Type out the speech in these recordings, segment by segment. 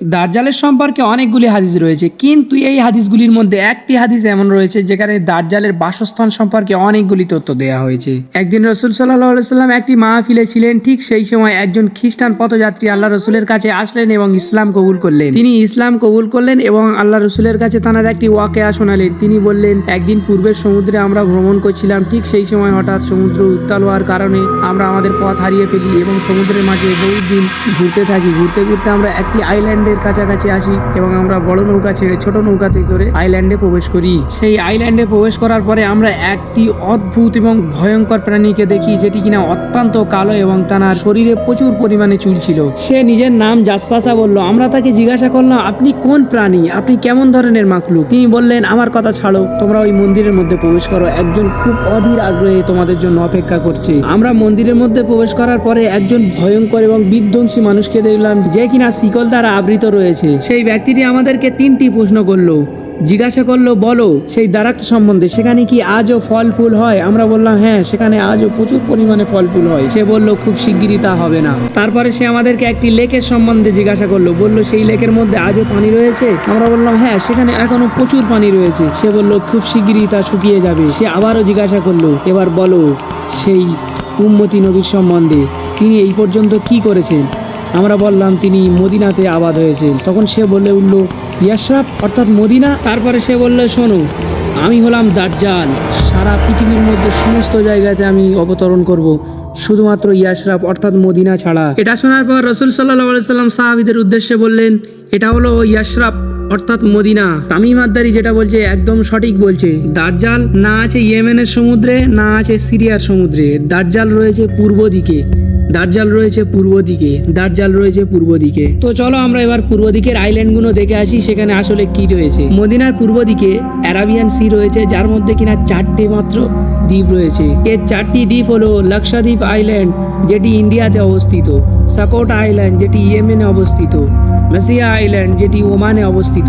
দার্জালের সম্পর্কে অনেকগুলি হাদিস রয়েছে, কিন্তু এই হাদিসগুলির মধ্যে একটি হাদিস এমন রয়েছে যেখানে দার্জালের বাসস্থান সম্পর্কে অনেকগুলি তথ্য দেওয়া হয়েছে। একদিন রসুল সাল্লাহ সাল্লাম একটি মাহফিলে ছিলেন, ঠিক সেই সময় একজন খ্রিস্টান পথযাত্রী আল্লাহ রসুলের কাছে আসলেন এবং ইসলাম কবুল করলেন। তিনি ইসলাম কবুল করলেন এবং আল্লাহ রসুলের কাছে তাঁর একটি ওয়াকেয়া শোনালেন। তিনি বললেন, একদিন পূর্বের সমুদ্রে আমরা ভ্রমণ করছিলাম, ঠিক সেই সময় হঠাৎ সমুদ্র উত্তাল হওয়ার কারণে আমরা আমাদের পথ হারিয়ে ফেলি এবং সমুদ্রের মাঝে বহুত দিন ঘুরতে থাকি। ঘুরতে ঘুরতে আমরা একটি আইল্যান্ডের কাছাকাছি আসি এবং আমরা বড় নৌকা ছেড়ে ছোট নৌকাতে করে আইল্যান্ডে প্রবেশ করি। সেই আইল্যান্ডে প্রবেশ করার পরে আমরা একটি অদ্ভুত এবং ভয়ঙ্কর প্রাণীকে দেখি যেটি কিনা অত্যন্ত কালো এবং তার শরীরে প্রচুর পরিমাণে চুল ছিল। সে নিজের নাম জাসাসা বলল, আমরা তাকে জিজ্ঞাসা করলাম, আপনি কোন প্রাণী? আপনি কেমন ধরনের মাকলুক? তিনি বললেন, আমার কথা ছাড়ো, তোমরা ওই মন্দিরের মধ্যে প্রবেশ করো। একজন খুব অধীর আগ্রহে তোমাদের জন্য অপেক্ষা করছে। আমরা মন্দিরের মধ্যে প্রবেশ করার পরে একজন ভয়ঙ্কর এবং বিধ্বংসী মানুষকে দেখলাম, যে কিনা শিকল দ্বারা আবৃত রয়েছে। সেই ব্যক্তিটি আমাদেরকে তিনটি প্রশ্ন করল। জিজ্ঞাসা করল, বলো, সেই দারাক্ত সম্বন্ধে সেখানে কি আজও ফল ফুল হয়? আমরা বললাম হ্যাঁ সেখানে আজও প্রচুর পরিমাণে ফল ফুল হয়। সে বলল, খুব শিগগিরই তা হবে না। তারপরে সে আমাদেরকে একটি লেকের সম্বন্ধে জিজ্ঞাসা করল। বলল, সেই লেকের মধ্যে আজও পানি রয়েছে? আমরা বললাম হ্যাঁ সেখানে এখনও প্রচুর পানি রয়েছে। সে বলল, খুব শিগগিরই তা শুকিয়ে যাবে। সে আবারও জিজ্ঞাসা করল, এবার বলো, সেই উম্মতি নবীর সম্বন্ধে তিনি এই পর্যন্ত কি করেছেন? আমরা বললাম, তিনি মদিনাতে আবাদ হয়েছেন। তখন সে বলে উঠল ইয়াশরাফ, অর্থাৎ মদিনা? তারপরে সে বললে, শোনো, আমি হলাম দাজ্জাল। সারা পৃথিবীর মধ্যে সমস্ত জায়গাতে আমি অবতরণ করব, শুধুমাত্র ইয়াশরাফ, অর্থাৎ মদিনা ছাড়া। এটা শোনার পর রসুল সাল্লাহ সাল্লাম সাহাবিদের উদ্দেশ্যে বললেন, এটা হলো ইয়াশরাফ, অর্থাৎ মদিনা। তামিম আদ্দারি যেটা বলছে, একদম সঠিক বলছে। দার্জাল না আছে ইয়েমেনের সমুদ্রে, না আছে সিরিয়ার সমুদ্রে। দার্জাল রয়েছে পূর্ব দিকে। দার্জাল রয়েছে পূর্ব দিকে, দার্জাল রয়েছে পূর্ব দিকে। তো চলো আমরা এবার পূর্ব দিকের আইল্যান্ডগুলো দেখে আসি, সেখানে আসলে কি রয়েছে। মদিনার পূর্ব দিকে অ্যারাবিয়ান সি রয়েছে, যার মধ্যে কিনা চারটে মাত্র দ্বীপ রয়েছে। এর চারটি দ্বীপ হলো লাক্ষাদ্বীপ আইল্যান্ড যেটি ইন্ডিয়াতে অবস্থিত সাকোটা আইল্যান্ড যেটি ইয়েমেনে অবস্থিত মাসিয়া আইল্যান্ড যেটি ওমানে অবস্থিত।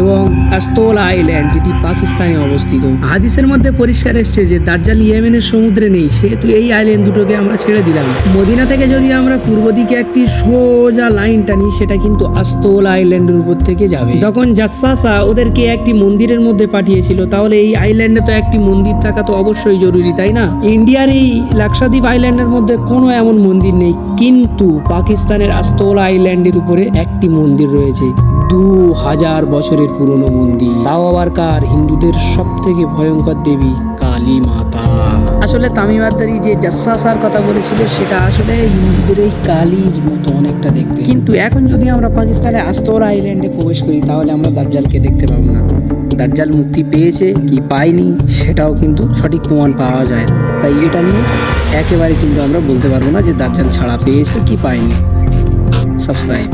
এবং আস্তোলা আইল্যান্ড, যেটি পাকিস্তানে অবস্থিত। হাদিসের মধ্যে পরিষ্কার এসছে যে দার্জাল ইয়েমেনের সমুদ্রে নেই, সেহেতু এই আইল্যান্ড দুটোকে আমরা ছেড়ে দিলাম। মদিনা থেকে যদি আমরা পূর্ব দিকে একটি সোজা লাইন টানি, সেটা কিন্তু আস্তোলা আইল্যান্ডের উপর থেকে যাবে। তখন জাসাসা ওদেরকে একটি মন্দিরের মধ্যে পাঠিয়েছিল, তাহলে এই আইল্যান্ডে তো একটি মন্দির থাকা তো অবশ্যই জরুরি, তাই না? ইন্ডিয়ার এই লাক্ষাদ্বীপ আইল্যান্ডের মধ্যে কোনো এমন মন্দির নেই, কিন্তু পাকিস্তানের আস্তোলা আইল্যান্ডের উপরে একটি মন্দির রয়েছে। দু হাজার বছরের পুরনো মন্দির। তাও আবার কার? হিন্দুদের সব থেকে ভয়ঙ্কর দেবী কালী মাতা। আসলে তামিমাদারি যে জাসাসার কথা বলেছিল, সেটা আসলে হিন্দুদের এই কালীর মতো অনেকটা দেখতে। কিন্তু এখন যদি আমরা পাকিস্তানের আস্তোরা আইল্যান্ডে প্রবেশ করি, তাহলে আমরা দার্জালকে দেখতে পাবো না। দার্জাল মুক্তি পেয়েছে কি পায়নি, সেটাও কিন্তু সঠিক প্রমাণ পাওয়া যায়। না তাই এটা নিয়ে একেবারে কিন্তু আমরা বলতে পারব না যে দার্জাল ছাড়া পেয়েছে কি পায়নি। সাবস্ক্রাইব।